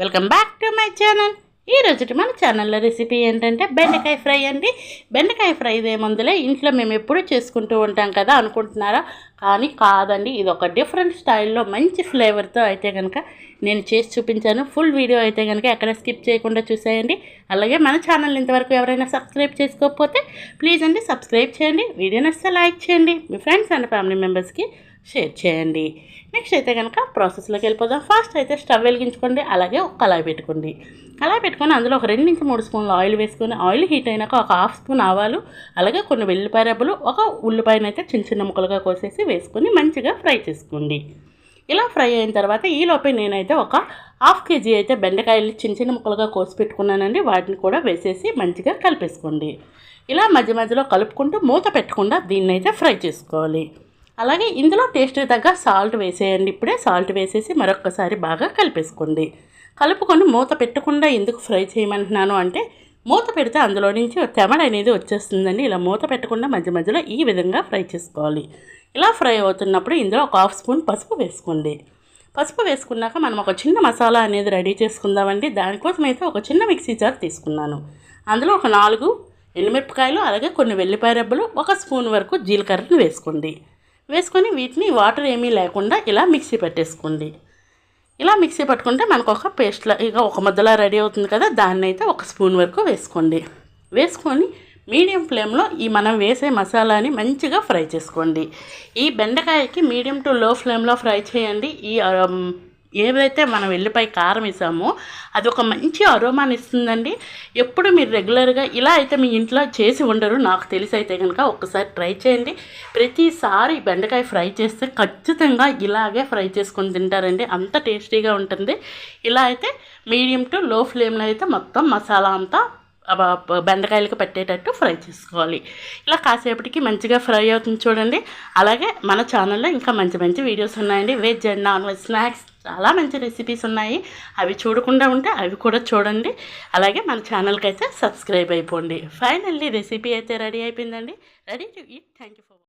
Welcome back to my channel. ఈ మన ఛానల్లో రెసిపీ ఏంటంటే బెండకాయ ఫ్రై అండి. బెండకాయ ఫ్రై ఇదేముందులే ఇంట్లో మేము ఎప్పుడూ చేసుకుంటూ ఉంటాం కదా అనుకుంటున్నారా? కానీ కాదండి ఇది ఒక డిఫరెంట్ స్టైల్లో మంచి ఫ్లేవర్తో అయితే కనుక నేను చేసి చూపించాను. ఫుల్ వీడియో అయితే కనుక ఎక్కడ స్కిప్ చేయకుండా చూసేయండి. అలాగే మన ఛానల్ ఇంతవరకు ఎవరైనా సబ్స్క్రైబ్ చేసుకోకపోతే ప్లీజ్ అండి సబ్స్క్రైబ్ చేయండి. వీడియో నచ్చితే లైక్ చేయండి. మీ ఫ్రెండ్స్ అండ్ ఫ్యామిలీ మెంబర్స్కి షేర్ చేయండి. నెక్స్ట్ అయితే కనుక ప్రాసెస్లోకి వెళ్ళిపోదాం. ఫస్ట్ అయితే స్టవ్ వెలిగించుకోండి. అలాగే ఒక కళాయి పెట్టుకోండి. కళాయి పెట్టుకొని అందులో ఒక రెండు నుంచి మూడు స్పూన్లు ఆయిల్ వేసుకొని ఆయిల్ హీట్ అయినాక ఒక హాఫ్ స్పూన్ ఆవాలు అలాగే కొన్ని వెల్లిపాయ రబ్బులు ఒక ఉల్లిపాయను అయితే చిన్న చిన్న ముక్కలుగా కోసేసి వేసుకొని మంచిగా ఫ్రై చేసుకోండి. ఇలా ఫ్రై అయిన తర్వాత ఈ లోపే నేనైతే ఒక హాఫ్ కేజీ అయితే బెండకాయలు చిన్న చిన్న ముక్కలుగా కోసి పెట్టుకున్నానండి. వాటిని కూడా వేసేసి మంచిగా కలిపేసుకోండి. ఇలా మధ్య మధ్యలో కలుపుకుంటూ మూత పెట్టకుండా దీన్ని అయితే ఫ్రై చేసుకోవాలి. అలాగే ఇందులో టేస్ట్ తగ్గ సాల్ట్ వేసేయండి. ఇప్పుడే సాల్ట్ వేసేసి మరొకసారి బాగా కలిపేసుకోండి. కలుపుకొని మూత పెట్టకుండా ఎందుకు ఫ్రై చేయమంటున్నాను అంటే మూత పెడితే అందులో నుంచి తెమడ అనేది వచ్చేస్తుందండి. ఇలా మూత పెట్టకుండా మధ్య మధ్యలో ఈ విధంగా ఫ్రై చేసుకోవాలి. ఇలా ఫ్రై అవుతున్నప్పుడు ఇందులో ఒక హాఫ్ స్పూన్ పసుపు వేసుకోండి. పసుపు వేసుకున్నాక మనం ఒక చిన్న మసాలా అనేది రెడీ చేసుకుందామండి. దానికోసం అయితే ఒక చిన్న మిక్సీ జార్ తీసుకున్నాను. అందులో ఒక నాలుగు ఎండుమిరపకాయలు అలాగే కొన్ని వెల్లిపాయ రెబ్బలు ఒక స్పూన్ వరకు జీలకర్రను వేసుకోండి. వేసుకొని వీటిని వాటర్ ఏమీ లేకుండా ఇలా మిక్సీ పెట్టేసుకోండి. ఇలా మిక్సీ పట్టుకుంటే మనకు ఒక పేస్ట్లా ఇక ఒక ముద్దలా రెడీ అవుతుంది కదా దాన్ని అయితే ఒక స్పూన్ వరకు వేసుకోండి. వేసుకొని మీడియం ఫ్లేమ్లో ఈ మనం వేసే మసాలాని మంచిగా ఫ్రై చేసుకోండి. ఈ బెండకాయకి మీడియం టు లో ఫ్లేమ్లో ఫ్రై చేయండి. ఈ ఏదైతే మనం వెల్లిపాయ కారం వేసామో అది ఒక మంచి అరోమాని ఇస్తుందండి. ఎప్పుడు మీరు రెగ్యులర్గా ఇలా అయితే మీ ఇంట్లో చేసి ఉండరు. నాకు తెలిసి అయితే కనుక ఒక్కసారి ట్రై చేయండి. ప్రతిసారి బెండకాయ ఫ్రై చేస్తే ఖచ్చితంగా ఇలాగే ఫ్రై చేసుకొని తింటారండి. అంత టేస్టీగా ఉంటుంది. ఇలా అయితే మీడియం టు లో ఫ్లేమ్లో అయితే మొత్తం మసాలా అంతా బెండకాయలకు పెట్టేటట్టు ఫ్రై చేసుకోవాలి. ఇలా కాసేపటికి మంచిగా ఫ్రై అవుతుంది చూడండి. అలాగే మన ఛానల్లో ఇంకా మంచి మంచి వీడియోస్ ఉన్నాయండి. Veg and non veg snacks చాలా మంచి రెసిపీస్ ఉన్నాయి. అవి చూడకుండా ఉంటే అవి కూడా చూడండి. అలాగే మన ఛానల్కి అయితే సబ్స్క్రైబ్ అయిపోండి. ఫైనల్లీ రెసిపీ అయితే రెడీ అయిపోయిందండి. Ready to eat. Thank you for